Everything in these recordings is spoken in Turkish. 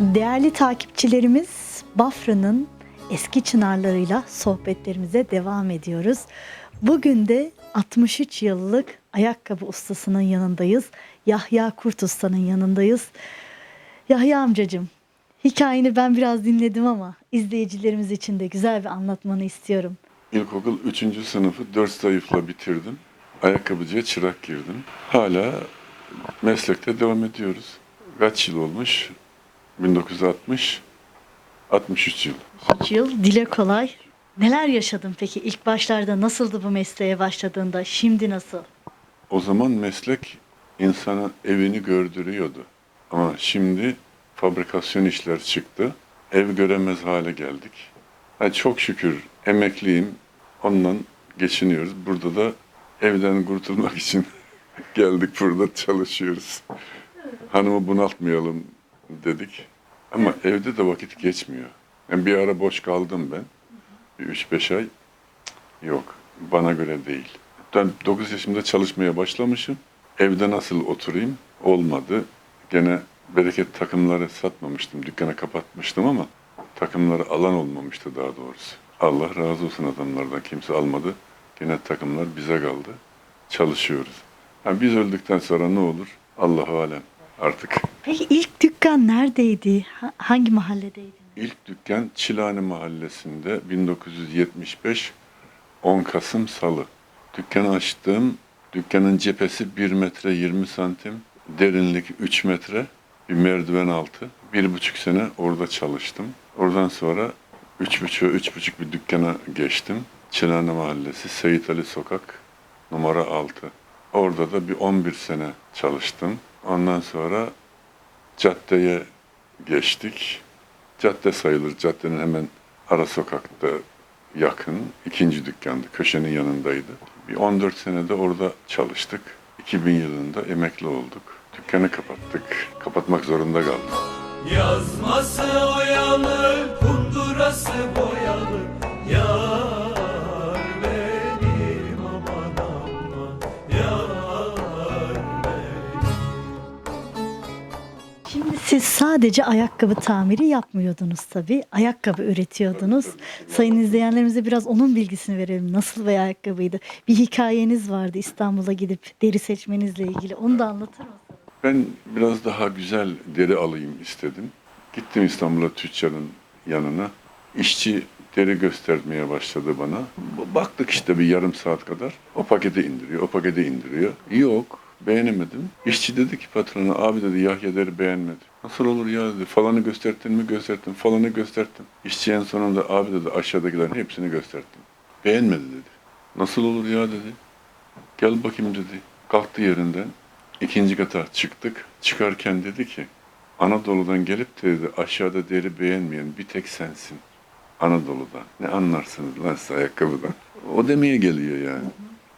Değerli takipçilerimiz, Bafra'nın eski çınarlarıyla sohbetlerimize devam ediyoruz. Bugün de 63 yıllık ayakkabı ustasının yanındayız. Yahya Kurt Usta'nın yanındayız. Yahya amcacığım, hikayeni ben biraz dinledim ama izleyicilerimiz için de güzel bir anlatmanı istiyorum. İlkokul 3. sınıfı 4 zayıfla bitirdim. Ayakkabıcıya çırak girdim. Hala meslekte devam ediyoruz. Kaç yıl olmuş? 1960, 63 yıl. 3 yıl, dile kolay. Neler yaşadın peki? İlk başlarda nasıldı bu mesleğe başladığında? Şimdi nasıl? O zaman meslek insana evini gördürüyordu. Ama şimdi fabrikasyon işler çıktı. Ev göremez hale geldik. Ha, çok şükür emekliyim. Ondan geçiniyoruz. Burada da evden kurtulmak için geldik burada çalışıyoruz. Hanımı bunaltmayalım dedik. Ama evde de vakit geçmiyor. Yani bir ara boş kaldım ben. Bir 3-5 ay. Yok, bana göre değil. Ben 9 yaşımda çalışmaya başlamışım. Evde nasıl oturayım? Olmadı. Gene bereket takımları satmamıştım. Dükkanı kapatmıştım ama takımları alan olmamıştı daha doğrusu. Allah razı olsun adamlardan kimse almadı. Gene takımlar bize kaldı. Çalışıyoruz. Ha, biz öldükten sonra ne olur? Allahu alem artık. Peki ilk dükkan neredeydi? Ha- Hangi mahalledeydi? İlk dükkan Çilane Mahallesi'nde 1975 10 Kasım Salı. Dükkanı açtım. Dükkanın cephesi 1 metre 20 santim. Derinlik 3 metre. Bir merdiven altı. Bir buçuk sene orada çalıştım. Oradan sonra üç buçuk, üç buçuk bir dükkana geçtim. Çilane Mahallesi, Seyit Ali Sokak, numara 6. Orada da bir 11 sene çalıştım. Ondan sonra caddeye geçtik. Cadde sayılır. Caddenin hemen ara sokakta yakın. ikinci dükkandı. Köşenin yanındaydı. Bir 14 senede orada çalıştık. 2000 yılında emekli olduk. Dükkanı kapattık. Kapatmak zorunda kaldık. Yazması oyalı, kundurası sadece ayakkabı tamiri yapmıyordunuz tabii. Ayakkabı üretiyordunuz. Sayın izleyenlerimize biraz onun bilgisini verelim. Nasıl bir ayakkabıydı? Bir hikayeniz vardı İstanbul'a gidip deri seçmenizle ilgili. Onu da anlatır mısınız? Ben biraz daha güzel deri alayım istedim. Gittim İstanbul'a tüccarın yanına. İşçi deri göstermeye başladı bana. Baktık işte bir yarım saat kadar. O paketi indiriyor, o paketi indiriyor. Yok, beğenemedim. İşçi dedi ki patrona, abi dedi Yahya beğenmedi. Nasıl olur ya dedi, falanı gösterdin mi gösterdim, falanı gösterdim. İşçi en sonunda abi dedi aşağıdakilerin hepsini gösterdim. Beğenmedi dedi. Nasıl olur ya dedi. Gel bakayım dedi. Kalktı yerinden. İkinci kata çıktık. Çıkarken dedi ki Anadolu'dan gelip de dedi aşağıda deri beğenmeyen bir tek sensin. Anadolu'dan. Ne anlarsınız lan siz ayakkabıdan? O demeye geliyor yani.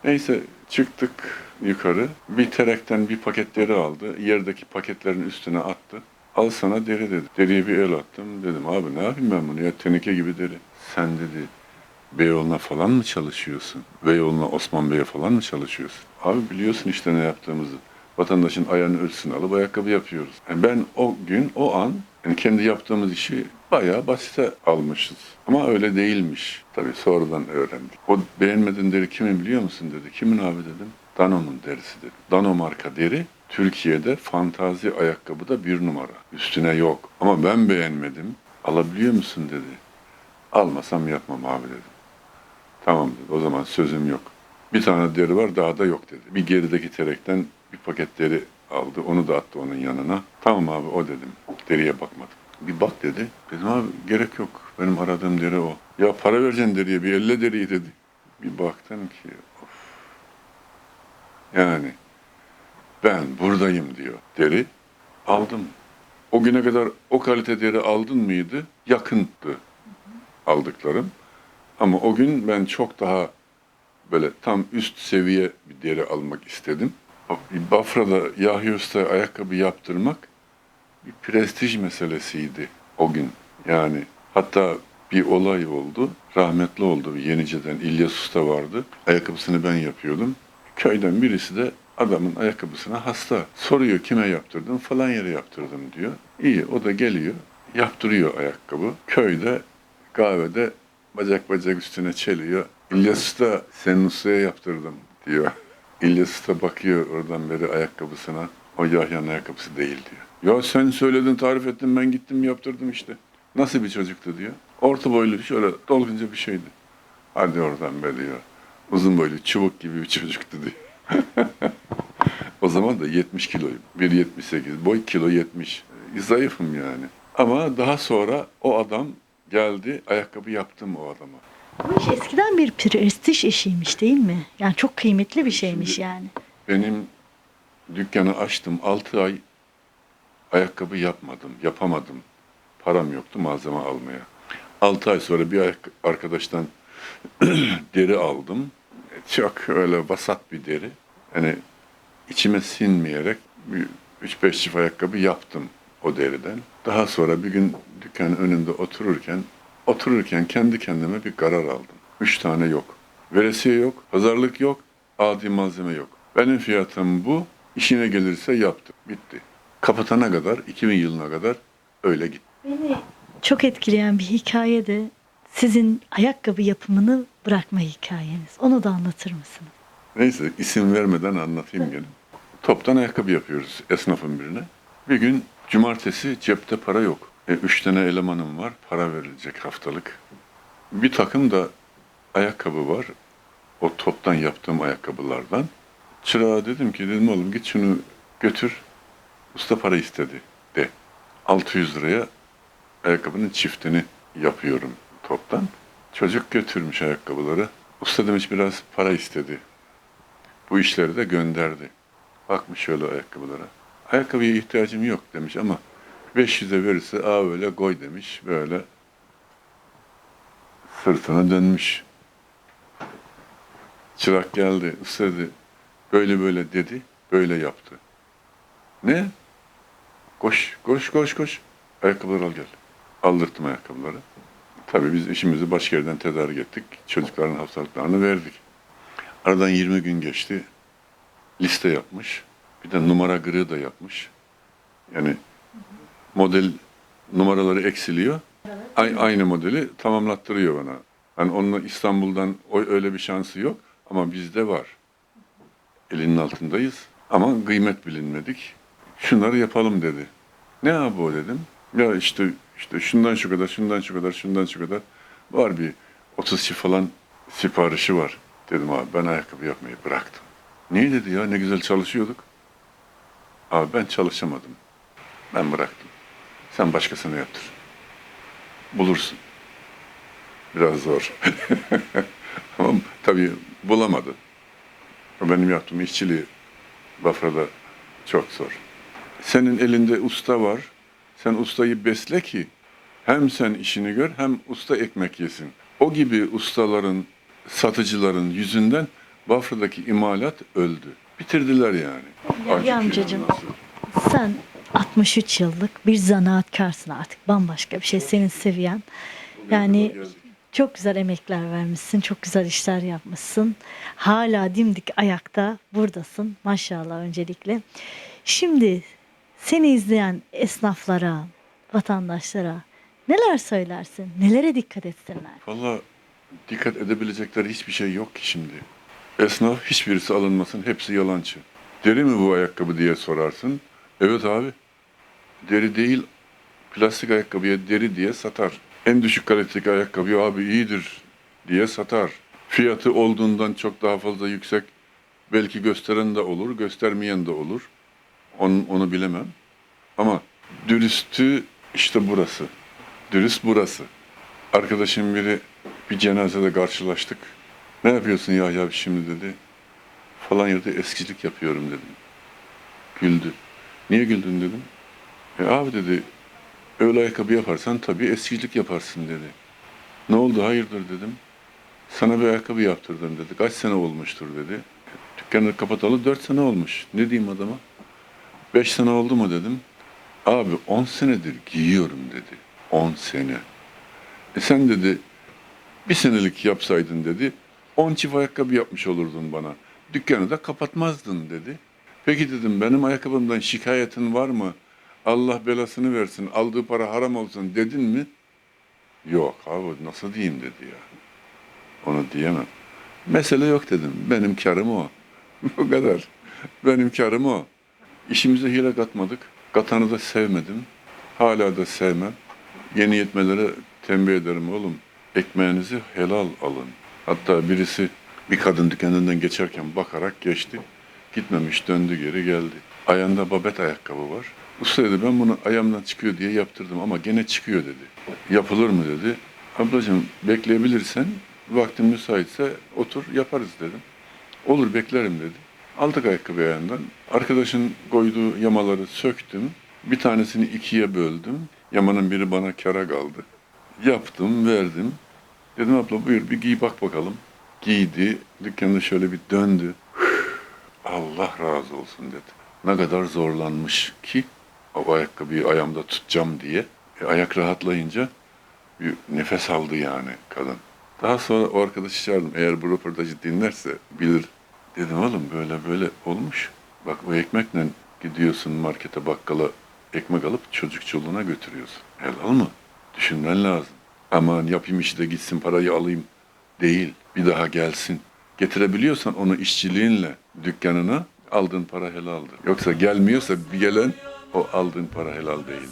Neyse çıktık yukarı. Bir terekten bir paket deri aldı. Yerdeki paketlerin üstüne attı. Al sana deri dedi. Deriye bir el attım. Dedim abi ne yapayım ben bunu ya teneke gibi deri. Sen dedi Beyoğlu'na falan mı çalışıyorsun? Beyoğlu'na Osman Bey'e falan mı çalışıyorsun? Abi biliyorsun işte ne yaptığımızı. Vatandaşın ayağının ölçüsünü alıp ayakkabı yapıyoruz. Yani ben o gün, o an yani kendi yaptığımız işi bayağı basite almışız. Ama öyle değilmiş. Tabii sonradan öğrendik. O beğenmediğin deri kimin biliyor musun dedi. Kimin abi dedim. Dano'nun derisi dedi. Dano marka deri Türkiye'de fantazi ayakkabıda bir numara. Üstüne yok. Ama ben beğenmedim. Alabiliyor musun dedi. Almasam yapmam abi dedim. Tamam dedi. O zaman sözüm yok. Bir tane deri var daha da yok dedi. Bir gerideki terekten bir paket deri aldı. Onu da attı onun yanına. Tamam abi o dedim. Deriye bakmadım. Bir bak dedi. Dedim abi gerek yok. Benim aradığım deri o. Ya para vereceksin deriye bir elle deriyi dedi. Bir baktım ki. Yani ben buradayım diyor. Deri aldım. O güne kadar o kalite deri aldın mıydı? Yakındı aldıklarım. Ama o gün ben çok daha böyle tam üst seviye bir deri almak istedim. Bafra'da Yahya Usta ayakkabı yaptırmak bir prestij meselesiydi o gün. Yani hatta bir olay oldu. Rahmetli oldu Yenice'den İlyas Usta vardı. Ayakkabısını ben yapıyordum. Köyden birisi de adamın ayakkabısına hasta. Soruyor kime yaptırdın? Falan yere yaptırdım diyor. İyi o da geliyor. yaptırıyor ayakkabı. Köyde kahvede bacak bacak üstüne çeliyor. İlyas Usta senin ustaya yaptırdım diyor. İlyas Usta bakıyor oradan beri ayakkabısına. O Yahya'nın ayakkabısı değil diyor. Ya sen söyledin tarif ettin ben gittim yaptırdım işte. Nasıl bir çocuktu diyor. Orta boylu şöyle dolgunca bir şeydi. Hadi oradan be diyor. Uzun boylu çubuk gibi bir çocuktu diyor. o zaman da 70 kiloyum. 1.78 boy kilo 70. E, Zayıfım yani. Ama daha sonra o adam geldi ayakkabı yaptım o adama. Bu iş eskiden bir prestij işiymiş değil mi? Yani çok kıymetli bir şeymiş Şimdi- yani. Benim dükkanı açtım 6 ay ayakkabı yapmadım, yapamadım. Param yoktu malzeme almaya. 6 ay sonra bir arkadaştan deri aldım. Çok öyle vasat bir deri. Yani içime sinmeyerek 3-5 çift ayakkabı yaptım o deriden. Daha sonra bir gün dükkanın önünde otururken otururken kendi kendime bir karar aldım. Üç tane yok. Veresiye yok, pazarlık yok, adi malzeme yok. Benim fiyatım bu, işine gelirse yaptım. Bitti. Kapatana kadar, 2000 yılına kadar öyle gitti. Beni çok etkileyen bir hikaye de sizin ayakkabı yapımını bırakma hikayeniz. Onu da anlatır mısınız? Neyse isim vermeden anlatayım gene. Toptan ayakkabı yapıyoruz esnafın birine. Bir gün cumartesi cepte para yok. E, üç tane elemanım var. Para verilecek haftalık. Bir takım da ayakkabı var. O toptan yaptığım ayakkabılardan. Çırağa dedim ki dedim oğlum git şunu götür. Usta para istedi de. 600 liraya ayakkabının çiftini yapıyorum toptan. Çocuk götürmüş ayakkabıları. Usta demiş biraz para istedi. Bu işleri de gönderdi. Bakmış şöyle ayakkabılara. Ayakkabıya ihtiyacım yok demiş ama 500'e verirse aa öyle koy demiş. Böyle sırtına dönmüş. Çırak geldi. Usta dedi böyle böyle dedi. Böyle yaptı. Ne? Koş, koş, koş, koş. Ayakkabıları al gel. Aldırttım ayakkabıları. Tabii biz işimizi başka yerden tedarik ettik. Çocukların haftalıklarını verdik. Aradan 20 gün geçti. Liste yapmış. Bir de numara gırığı da yapmış. Yani model numaraları eksiliyor. Ay- aynı modeli tamamlattırıyor bana. Yani onunla İstanbul'dan o öyle bir şansı yok ama bizde var. Elinin altındayız ama kıymet bilinmedik. Şunları yapalım dedi. Ne abi o dedim. Ya işte işte şundan şu kadar, şundan şu kadar, şundan şu kadar var bir 30 çift falan siparişi var. Dedim abi ben ayakkabı yapmayı bıraktım. Niye dedi ya ne güzel çalışıyorduk. Abi ben çalışamadım. Ben bıraktım. Sen başkasına yaptır. Bulursun. Biraz zor. Ama tabii bulamadı. Benim yaptığım işçiliği Bafra'da çok zor. Senin elinde usta var. Sen ustayı besle ki hem sen işini gör hem usta ekmek yesin. O gibi ustaların, satıcıların yüzünden Bafra'daki imalat öldü. Bitirdiler yani. Ya, amcacığım. Sen 63 yıllık bir zanaatkarsın artık. Bambaşka bir şey senin seviyen. Yani çok güzel emekler vermişsin. Çok güzel işler yapmışsın. Hala dimdik ayakta buradasın. Maşallah öncelikle. Şimdi seni izleyen esnaflara, vatandaşlara neler söylersin? Nelere dikkat etsinler? Valla dikkat edebilecekleri hiçbir şey yok ki şimdi. Esnaf hiçbirisi alınmasın, hepsi yalancı. Deri mi bu ayakkabı diye sorarsın. Evet abi. Deri değil, plastik ayakkabıya deri diye satar. En düşük kalitedeki ayakkabı abi iyidir diye satar. Fiyatı olduğundan çok daha fazla yüksek belki gösteren de olur, göstermeyen de olur. Onu, onu bilemem. Ama dürüstü işte burası. Dürüst burası. Arkadaşım biri bir cenazede karşılaştık. Ne yapıyorsun ya ya şimdi dedi. Falan yerde eskicilik yapıyorum dedim. Güldü. Niye güldün dedim. E abi dedi öyle ayakkabı yaparsan tabii eskicilik yaparsın dedi. Ne oldu hayırdır dedim. Sana bir ayakkabı yaptırdım dedi. Kaç sene olmuştur dedi. Dükkanı kapatalı dört sene olmuş. Ne diyeyim adama? Beş sene oldu mu dedim. Abi on senedir giyiyorum dedi. On sene. E sen dedi bir senelik yapsaydın dedi. On çift ayakkabı yapmış olurdun bana. Dükkanı da kapatmazdın dedi. Peki dedim benim ayakkabımdan şikayetin var mı? Allah belasını versin, aldığı para haram olsun dedin mi? Yok abi nasıl diyeyim dedi ya. Onu diyemem. Mesele yok dedim. Benim karım o. o kadar. Benim karım o. İşimize hile katmadık. Katanı da sevmedim. Hala da sevmem. Yeni yetmelere tembih ederim oğlum. Ekmeğinizi helal alın. Hatta birisi bir kadın dükkanından geçerken bakarak geçti. Gitmemiş döndü geri geldi. Ayağında babet ayakkabı var. Usta dedi ben bunu ayağımdan çıkıyor diye yaptırdım ama gene çıkıyor dedi. Yapılır mı dedi. Ablacığım bekleyebilirsen vaktin müsaitse otur yaparız dedim. Olur beklerim dedi. Aldık ayakkabı ayağından. Arkadaşın koyduğu yamaları söktüm. Bir tanesini ikiye böldüm. Yamanın biri bana kara kaldı. Yaptım, verdim. Dedim abla buyur bir giy bak bakalım. Giydi. Dükkanda şöyle bir döndü. Allah razı olsun dedi. Ne kadar zorlanmış ki o ayakkabıyı ayağımda tutacağım diye. E, ayak rahatlayınca bir nefes aldı yani kadın. Daha sonra o arkadaşı çağırdım. Eğer bu röportajı dinlerse bilir. Dedim oğlum böyle böyle olmuş. Bak o ekmekle gidiyorsun markete bakkala ekmek alıp çocuk çoluğuna götürüyorsun. Helal mı? Düşünmen lazım. Aman yapayım işi de gitsin parayı alayım. Değil. Bir daha gelsin. Getirebiliyorsan onu işçiliğinle dükkanına aldığın para helaldir. Yoksa gelmiyorsa bir gelen o aldığın para helal değil.